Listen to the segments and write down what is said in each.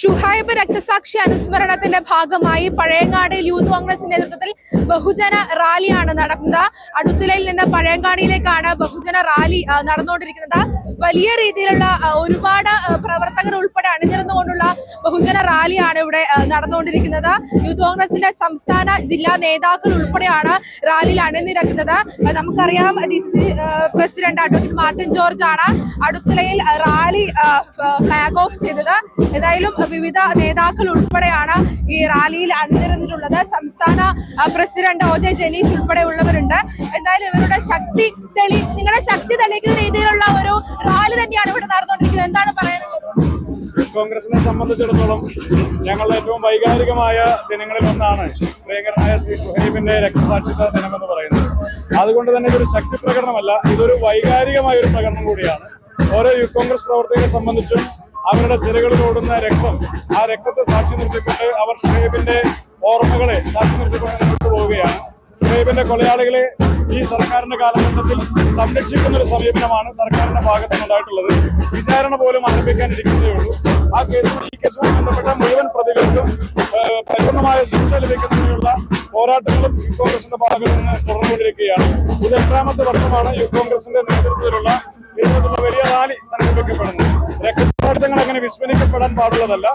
ഷുഹൈബ് രക്തസാക്ഷി അനുസ്മരണത്തിന്റെ ഭാഗമായി പഴയങ്ങാട് യൂത്ത് കോൺഗ്രസ് നേതൃത്വത്തിൽ ബഹുജന റാലിയാണ് നടക്കുന്നത്. അടുത്തലയിൽ നിന്ന് പഴയങ്ങാടിയിലേക്കാണ് ബഹുജന റാലി നടന്നുകൊണ്ടിരിക്കുന്നത്. വലിയ രീതിയിലുള്ള ഒരുപാട് പ്രവർത്തകർ ഉൾപ്പെടെ അണിനിരന്നുകൊണ്ടുള്ള ബഹുജന റാലിയാണ് ഇവിടെ നടന്നുകൊണ്ടിരിക്കുന്നത്. യൂത്ത് കോൺഗ്രസിന്റെ സംസ്ഥാന ജില്ലാ നേതാക്കൾ ഉൾപ്പെടെയാണ് റാലിയിൽ അണിനിരക്കുന്നത്. നമുക്കറിയാം D C president advocate Martin George ആണ് അടുത്തലയിൽ റാലി ഫ്ലാഗ് ഓഫ് ചെയ്തത്. ഏതായാലും വിവിധ നേതാക്കൾ ഉൾപ്പെടെയാണ് ഈ റാലിയിൽ അണിനിരന്നിട്ടുള്ളത്. സംസ്ഥാന പ്രസിഡന്റ് ഒ. ജെ. ജനീഷ് ഉൾപ്പെടെ ഉള്ളവരുണ്ട്. എന്തായാലും ഇവരുടെ ശക്തി തെളി നിങ്ങളുടെ ശക്തി തെളിയിക്കുന്ന രീതിയിലുള്ള ഒരു റാലി തന്നെയാണ് ഇവിടെ നടന്നുകൊണ്ടിരിക്കുന്നത്. എന്താണ് പറയാനുള്ളത്? കോൺഗ്രസിനെ സംബന്ധിച്ചിടത്തോളം ഞങ്ങളുടെ ഏറ്റവും വൈകാരികമായ ദിനങ്ങളിൽ ഒന്നാണ് പ്രിയങ്കരനായ ശ്രീ സുഹൈബിന്റെ രക്തസാക്ഷിത്വ ദിനമെന്ന് പറയുന്നത്. അതുകൊണ്ട് തന്നെ ഇതൊരു ശക്തി പ്രകടനമല്ല ഇതൊരു വൈകാരികമായ ഒരു പ്രകടനം കൂടിയാണ്. ഓരോ യൂത്ത് കോൺഗ്രസ് പ്രവർത്തകരെ സംബന്ധിച്ചും അവരുടെ സിരകളിൽ ഓടുന്ന രക്തം. ആ രക്തത്തെ സാക്ഷി നിർത്തിക്കൊണ്ട് അവർ ഷുഹൈബിന്റെ ഓർമ്മകളെ സാക്ഷി നിർത്തിക്കൊണ്ട് മുന്നോട്ട് പോവുകയാണ്. ഷുഹൈബിന്റെ കൊലയാളികളെ ഈ സർക്കാരിന്റെ കാലഘട്ടത്തിൽ സംരക്ഷിക്കുന്ന ഒരു സമീപനമാണ് സർക്കാരിന്റെ ഭാഗത്ത് നിന്നുണ്ടായിട്ടുള്ളത്. വിചാരണ പോലും ആരംഭിക്കാനിരിക്കുന്നതേ ഉള്ളൂ. ആ കേസുമായി ഈ കേസുമായി ബന്ധപ്പെട്ട മുഴുവൻ പ്രതികൾക്കും പരിപൂർണമായ ശിക്ഷ ലഭിക്കുന്നതിനുള്ള പോരാട്ടങ്ങളും യൂത്ത് കോൺഗ്രസിന്റെ ഭാഗത്ത് നിന്ന് തുടർന്നുകൊണ്ടിരിക്കുകയാണ്. ഇത് എട്ടാമത്തെ വർഷമാണ് യൂത്ത് കോൺഗ്രസിന്റെ നേതൃത്വത്തിലുള്ള വിസ്മരിക്കപ്പെടാൻ പാടുള്ളതല്ല.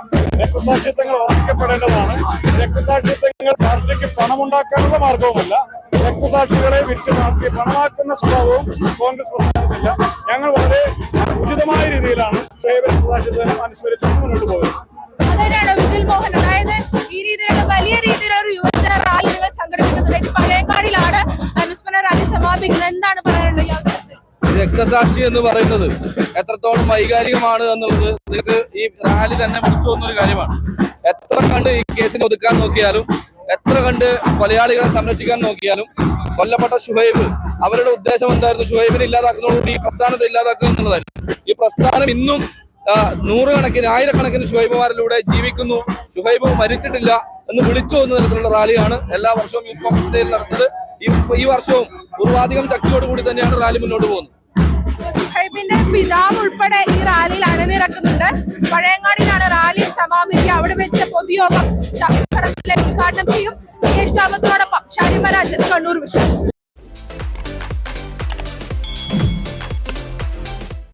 രക്തസാക്ഷിത്വങ്ങൾ ഉറപ്പിക്കപ്പെടേണ്ടതാണ് രക്തസാക്ഷിത്വങ്ങൾ പാർട്ടിക്ക് പണമുണ്ടാക്കാനുള്ള മാർഗവുമല്ല രക്തസാക്ഷികളെ വിറ്റ് മാറ്റി പണമാക്കുന്ന സ്വഭാവവും കോൺഗ്രസ് പ്രസ്ഥാനത്തില്ല ഞങ്ങൾ വളരെ ഉചിതമായ രീതിയിലാണ് ഷേബ് രക്തസാക്ഷിത്വം അനുസ്മരിച്ച് മുന്നോട്ട് പോകുന്നത്. അതുതന്നെയാണ് വിജിൽ മോഹൻ അതായത് ഈ രീതിയിലുള്ള വലിയ രീതിയിലുള്ള ഒരു യുവജന റാലി നിങ്ങൾ സംഘടിപ്പിക്കുന്നുണ്ട് ഇത് പഴയങ്ങാടിയിലാണ് അനുസ്മരണ റാലി സമാപിക്കുന്നത്. എന്താണ് പറയാനുള്ളത് ഈ അവസരത്തിൽ? രക്തസാക്ഷി എന്ന് പറയുന്നത് എത്രത്തോളം വൈകാരികമാണ് എന്നുള്ളത് നിങ്ങൾക്ക് ഈ റാലി തന്നെ വിളിച്ചു വന്നൊരു കാര്യമാണ്. എത്ര കണ്ട് ഈ കേസിനെ ഒതുക്കാൻ നോക്കിയാലും എത്ര കണ്ട് കൊലയാളികളെ സംരക്ഷിക്കാൻ നോക്കിയാലും കൊല്ലപ്പെട്ട ഷുഹൈബ് അവരുടെ ഉദ്ദേശം എന്തായിരുന്നു? ഷുഹൈബിനെ ഇല്ലാതാക്കുന്നതോടുകൂടി ഈ പ്രസ്ഥാനത്തെ ഇല്ലാതാക്കുക എന്നുള്ളതായിരുന്നു. ഈ പ്രസ്ഥാനം ഇന്നും നൂറുകണക്കിന് ആയിരക്കണക്കിന് ഷുഹൈബുമാരിലൂടെ ജീവിക്കുന്നു. ഷുഹൈബ് മരിച്ചിട്ടില്ല എന്ന് വിളിച്ചു എന്ന തരത്തിലുള്ള റാലിയാണ് എല്ലാ വർഷവും യൂത്ത് കോൺഗ്രസ് ഡേയിൽ നടത്തുന്നത് ഈ വർഷവും പൂർവാധികം ശക്തിയോടുകൂടി തന്നെയാണ് റാലി മുന്നോട്ട് പോകുന്നത്. സുഹൈബിന്റെ പിതാവ് ഉൾപ്പെടെ ഈ റാലിയിൽ അണിനിരക്കുന്നുണ്ട്. പഴയങ്ങാടിയിലാണ് റാലി സമാപിക്കുക. അവിടെ വെച്ച് പൊതുയോഗം ഉദ്ഘാടനം ചെയ്യും. ഷാനിമരാജ് കണ്ണൂർ വിഷയം.